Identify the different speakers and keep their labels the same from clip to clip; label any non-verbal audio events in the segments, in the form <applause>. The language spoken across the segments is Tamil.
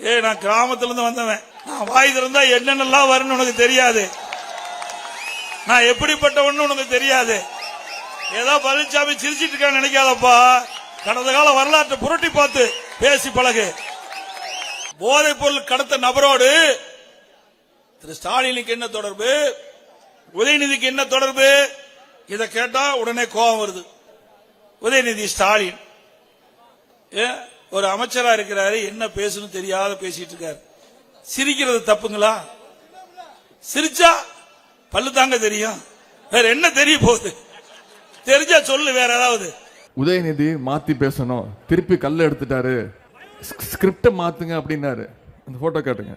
Speaker 1: ஏய் நான் கிராமத்துல இருந்து வந்தவன். நான் வாய் திறந்தா என்னென்னலாம் வரும்னு உனக்கு தெரியாது. நான் எப்படிப்பட்டவன்னு உனக்கு தெரியாது. ஏதோ பழனிசாமி சிரிச்சிட்டு இருக்கான்னு நினைக்காதப்பா. கடந்த கால வரலாற்றை புரட்டி பார்த்து பேசி பழகு. போதைப் பொருள் கடத்த நபரோடு திரு ஸ்டாலினுக்கு என்ன தொடர்பு? உதயநிதிக்கு என்ன தொடர்பு? இதை கேட்டா உடனே கோபம் வருது. உதயநிதி ஸ்டாலின். ஒரு அமைச்சரா இருக்கிறாரு என்ன பேசணும் தெரியாத பேசிட்டு இருக்காரு. சிரிக்கிறது தப்புங்களா? சிரிச்சா பல்லு தாங்க தெரியும். வேற என்ன தெரிய போகுது? தெரிஞ்சா சொல்லு வேற ஏதாவது.
Speaker 2: உதயநிதி மாத்தி பேசணும். திருப்பி கல்ல எடுத்துட்டாரு. ஸ்கிரிப்டை மாத்துங்க அப்படின்னாரு. அந்த போட்டோ காட்டுங்க.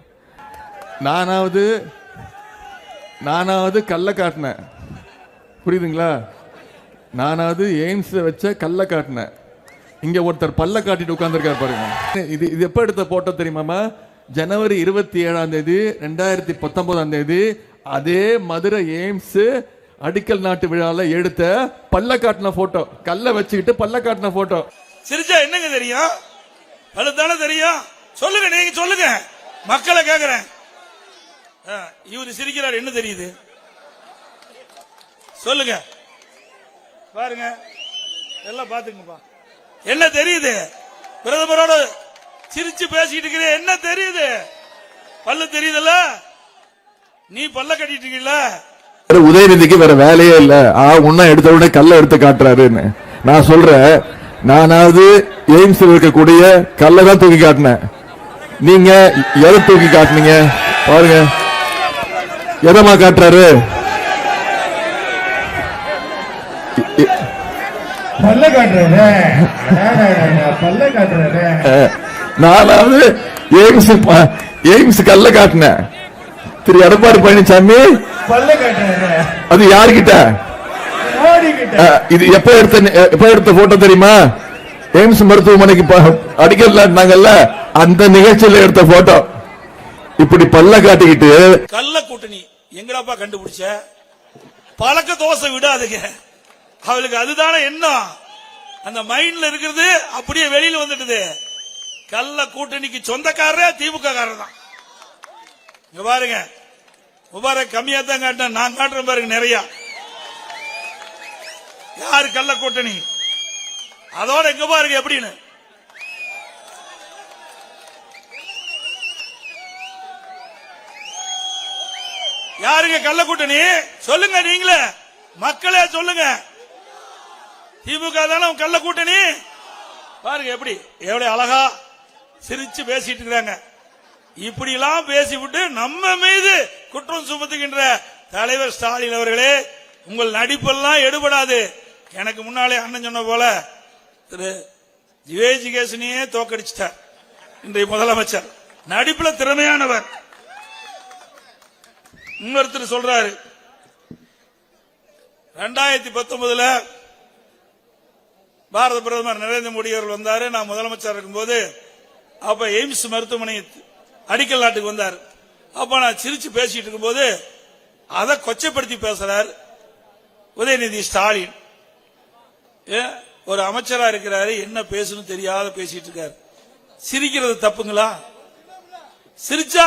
Speaker 2: நானாவது நானாவது கல்ல காட்டினேன். புரியுதுங்களா? நானாவது எய்ம்ஸ் வச்ச கல்ல காட்டினேன். இங்க ஒருத்தர் பல்ல காட்டிட்டு உட்கார்ந்துருக்காரு பாருங்க. இது இது எப்ப எடுத்த போட்டோ தெரியுமாமா ஜனவரி இருபத்தி ஏழாம் தேதி ரெண்டாயிரத்தி பத்தொன்பதாம் தேதி அதே மதுரை எய்ம்ஸ் அடிக்கல் நாட்டு விழால எடுத்த பல்ல காட்டின போட்டோ கல்ல வச்சுக்கிட்டு பல்ல காட்டின போட்டோ
Speaker 1: சிரிச்சா என்னங்க தெரியும்? பல்லு தெரியும். சொல்லுங்க நீங்க சொல்லுங்க. மக்களை கேக்குறேன். ஆ, இவரு சிரிக்கிறார் என்ன தெரியுது? சொல்லுங்க. பாருங்க. எல்லாம் பாத்துங்கப்பா என்ன தெரியுது? பிரதமரோட சிரிச்சு பேசிட்டு இருக்கிற என்ன தெரியுது? பல்லு தெரியுதுல்ல? நீ பல்ல கட்டிட்டு இருக்கீங்களா
Speaker 2: வேற உதயநிதிக்கு வேற வேலையே இல்ல. ஆ உன்ன எடுத்த உடனே கல்ல எடுத்து காட்டுறாருன்னு. நான் சொல்றேன் நானாவது எய்ம்ஸ் இருக்கக்கூடிய கல்ல தான் தூக்கி காட்டினேன். நீங்க எதை தூக்கி காட்டுனீங்க? பாருங்க. எதமா காட்டுறாரு?
Speaker 3: பல்ல காட்டுறாரு பல்ல காட்டுறாரு
Speaker 2: நானாவது கல்ல காட்டினேன் திரு எடப்பாடி பழனிசாமி.
Speaker 3: பல்ல காட்டுறாரு
Speaker 2: அது யாருக்கிட்ட
Speaker 3: மோடி கிட்ட
Speaker 2: அஹ், இது எப்ப எடுத்த எப்ப எடுத்த போட்டோ தெரியுமா? எய்ம்ஸ் மருத்துவமனைக்கு ப- அடிக்கல் நாட்டுனாங்கல்ல அந்த நிகழ்ச்சியில எடுத்த போட்டோ இப்படி பல்ல காட்டிக்கிட்டு
Speaker 1: கள்ள கூட்டணி எங்கடாப்பா கண்டுபிடிச்ச? பழக்க தோசை விடாதுங்க. அவளுக்கு அதுதானே எண்ணம். அந்த மைண்ட்ல இருக்கிறது அப்படியே வெளியில வந்துடுது கள்ள கூட்டணிக்கு சொந்தக்காரரே திமுக காரர் தான் இங்க பாருங்க. முபாரக் கம்மியா தான் காட்டினேன். நான் காட்டுறேன் பாருங்க நிறைய. யாரு கள்ள கூட்டணி? அதோட எங்க பாருங்க எப்படின்னு? யாருங்க கள்ள கூட்டணி? சொல்லுங்க நீங்களே. மக்களே சொல்லுங்க. திமுக தானே உன் கள்ள கூட்டணி? பாருங்க எப்படி எவ்வளவு அழகா சிரிச்சு பேசிட்டு இருக்கிறாங்க இப்படி எல்லாம் பேசிவிட்டு நம்ம மீது குற்றம் சுமத்துகின்ற தலைவர் ஸ்டாலின் அவர்களே உங்கள் நடிப்பெல்லாம் எடுபடாது. எனக்கு முன்னாலே அண்ணன் சொன்ன போல திரு. ஜிவேஜிகேசனையே தோக்கடிச்சிட்டார். இன்றைய முதலமைச்சர். நடிப்புல திறமையானவர். இன்னொருத்தர் சொல்றாரு. ரெண்டாயிரத்தி பத்தொன்பதுல பாரத பிரதமர் நரேந்திர மோடி அவர்கள் வந்தாரு. நான் முதலமைச்சர் இருக்கும்போது அப்ப எய்ம்ஸ் மருத்துவமனை அடிக்கல் நாட்டுக்கு வந்தார். அப்ப நான் சிரிச்சு பேசிட்டு இருக்கும்போது அதை கொச்சைப்படுத்தி பேசுறார் உதயநிதி ஸ்டாலின். ஒரு அமைச்சரா இருக்கிறாரு. என்ன பேசணும் தெரியாத பேசிட்டு இருக்காரு. சிரிக்கிறது தப்புங்களா? சிரிச்சா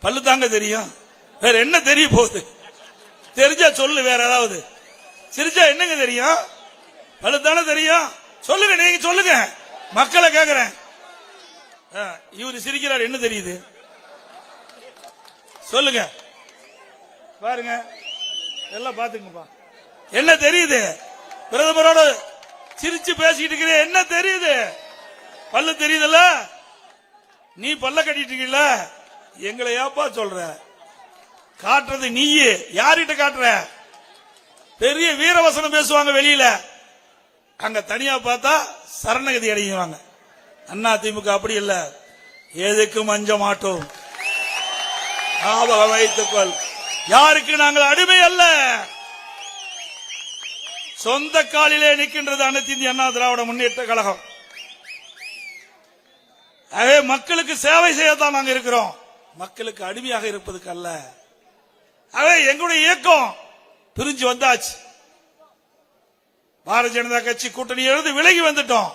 Speaker 1: பல்லு தாங்க தெரியும். வேற என்ன தெரிய போகுது? தெரிஞ்சா சொல்லு வேற ஏதாவது. சிரிச்சா என்னங்க தெரியும்? பல்லு தானே தெரியும். சொல்லுங்க நீங்க சொல்லுங்க. மக்களை கேக்குறேன். ஆ, சிரிக்கிறார் என்ன தெரியுது? சொல்லுங்க. பாருங்க. எல்லாம் பாத்துங்கப்பா என்ன தெரியுது? பிரதமரோட சிரிச்சு பேசிட்டு இருக்கிற என்ன தெரியுது? பல்லு தெரியுதுல்ல? நீ பல்ல கட்டிட்டு இருக்கீல்ல? எங்களை ஏப்பா சொல்ற? காட்டுறது நீயே. யார்கிட்ட காட்டுற? பெரிய வீரவசனம் பேசுவாங்க வெளியில. அங்க தனியா பார்த்தா சரணகதி அடையுவாங்க அண்ணா திமுக அப்படி இல்ல. எதுக்கும் அஞ்ச மாட்டோம் ஞாபகம் வைத்துக்கொள். யாருக்கு நாங்கள் அடிமை அல்ல? சொந்த காலிலே நிற்கின்றது அனைத்து இந்திய அண்ணா திராவிட முன்னேற்ற கழகம். ஆகவே மக்களுக்கு சேவை செய்யத்தான் நாங்கள் இருக்கிறோம். மக்களுக்கு அடிமையாக இருப்பதுக்கு அல்ல. ஆகவே எங்களுடைய இயக்கம் பிரிஞ்சு வந்தாச்சு. பாரதிய ஜனதா கட்சி கூட்டணி எழுந்து விலகி வந்துட்டோம்.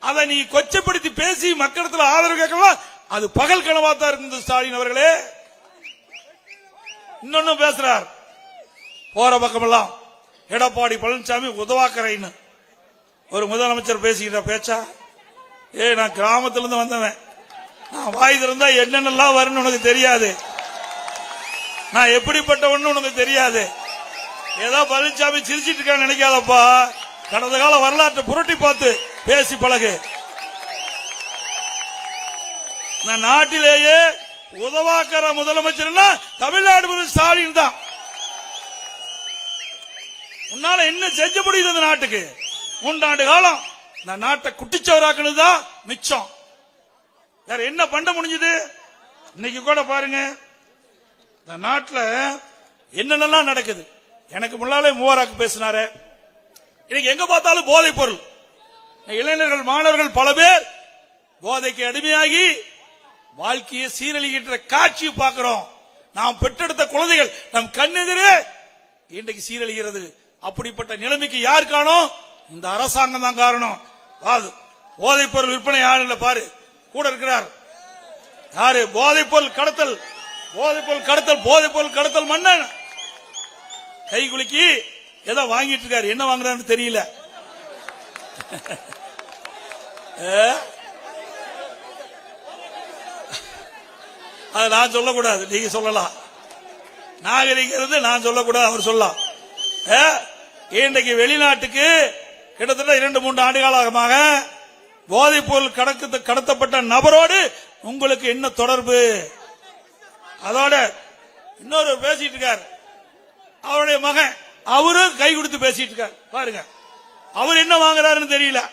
Speaker 1: அதை நீ கொச்சப்படுத்தி பேசி மக்களிடத்தில் ஆதரவு கேட்கலாம் அது பகல் கனவா தான் இருந்தது ஸ்டாலின் அவர்களே. இன்னொன்னு பேசுறார். போற பக்கமெல்லாம் எடப்பாடி பழனிசாமி உதவாக்கரைன்னு. ஒரு முதலமைச்சர் பேசிக்கிட்ட பேச்சா? ஏ நான் கிராமத்திலிருந்து வந்தவன். நான் வாய் திறந்தா என்னென்னலாம் வரும்னு உனக்கு தெரியாது. நான் எப்படிப்பட்டவன்னு உனக்கு தெரியாது. ஏதோ பழனிசாமி சிரிச்சிட்டு இருக்கான்னு நினைக்காதப்பா. கடந்த கால வரலாற்றை புரட்டி பார்த்து பேசி பழகு. நான் நாட்டிலேயே உதவாக்கர முதலமைச்சர்னா தமிழ்நாடு ஸ்டாலின் தான். உன்னால என்ன செஞ்ச முடியுது இந்த நாட்டுக்கு? மூன்றாண்டு காலம் இந்த நாட்டை குட்டிச்சவராக்குனது தான் மிச்சம். வேற என்ன பண்ண முடிஞ்சது? இன்னைக்கு கூட பாருங்க. இந்த நாட்டில் என்னென்னலாம் நடக்குது? எனக்கு முன்னாலே மூவராக்கு பேசினாரு. இன்னைக்கு எங்க பார்த்தாலும் போதைப் பொருள். இளைஞர்கள் மாணவர்கள் பல பேர் போதைக்கு அடிமையாகி வாழ்க்கையை சீரழிகின்ற காட்சியை பார்க்கிறோம். நாம் பெற்றெடுத்த குழந்தைகள் நம் கண்ணெதிரே இன்றைக்கு சீரழிகிறது. அப்படிப்பட்ட நிலைமைக்கு யார் காணும் இந்த அரசாங்கம் தான் காரணம். வாது போதைப் பொருள் விற்பனை யார் இல்ல பாரு கூட இருக்கிறார். யாரு? போதைப் பொருள் கடத்தல். போதைப் பொருள் கடத்தல் போதைப் பொருள் கடத்தல் மன்னன். கை குலுக்கி ஏதோ வாங்கிட்டு இருக்காரு. என்ன வாங்குறான்னு தெரியல. <laughs> அது நான் சொல்லக்கூடாது. நீங்க சொல்லலாம். நாகரிகிறது நான் சொல்லக்கூடாது அவர் சொல்லலாம். இன்றைக்கு வெளிநாட்டுக்கு கிட்டத்தட்ட இரண்டு மூன்று ஆண்டு காலமாக போதைப் பொருள் கடக்க கடத்தப்பட்ட நபரோடு உங்களுக்கு என்ன தொடர்பு? அதோட இன்னொரு பேசிட்டு இருக்கார். அவருடைய மகன். அவரும் கை கொடுத்து பேசிட்டு இருக்காரு. பாருங்க. அவர் என்ன வாங்குறாருன்னு தெரியல.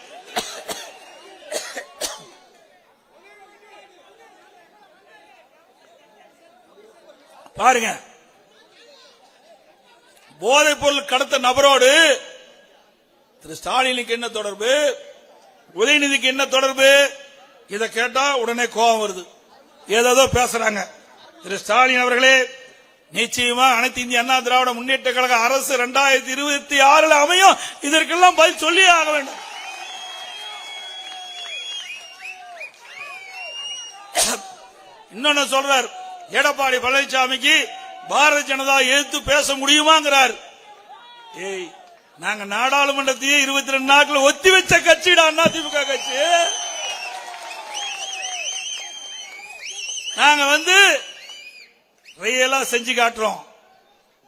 Speaker 1: பாருங்க. போதைப் பொருள் கடத்த நபரோடு திரு ஸ்டாலினுக்கு என்ன தொடர்பு? உதயநிதிக்கு என்ன தொடர்பு? இதை கேட்டா உடனே கோபம் வருது. ஏதேதோ பேசுறாங்க. திரு ஸ்டாலின் அவர்களே நிச்சயமா அனைத்து இந்திய அண்ணா திராவிட முன்னேற்ற கழக அரசு இரண்டாயிரத்தி இருபத்தி ஆறுல அமையும். இதற்கெல்லாம் பதில் சொல்லியே ஆக வேண்டும். இன்னொன்னு சொல்றார் எடப்பாடி பழனிசாமிக்கு பாரதிய ஜனதா எதிர்த்து பேச முடியுமாங்கிறார். ஏய் நாங்க நாடாளுமன்றத்தையே இருபத்தி ரெண்டு நாட்கள் ஒத்தி வச்ச கட்சிடா அதிமுக கட்சி? நாங்க வந்து ரியலா செஞ்சு காட்டுறோம்.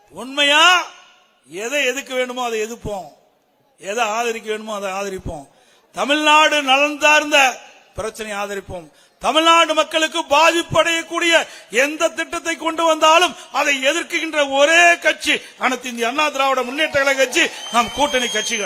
Speaker 1: உண்மையா? எதை எதுக்கு வேணுமோ அதை எதிர்ப்போம். எதை ஆதரிக்க வேணுமோ அதை ஆதரிப்போம். தமிழ்நாடு நலன் சார்ந்த பிரச்சனை ஆதரிப்போம். தமிழ்நாடு மக்களுக்கு பாதிப்படையக்கூடிய எந்த திட்டத்தை கொண்டு வந்தாலும் அதை எதிர்க்கின்ற ஒரே கட்சி அனைத்து இந்திய அண்ணா திராவிட முன்னேற்ற கழக கட்சி நம் கூட்டணி கட்சிகள்.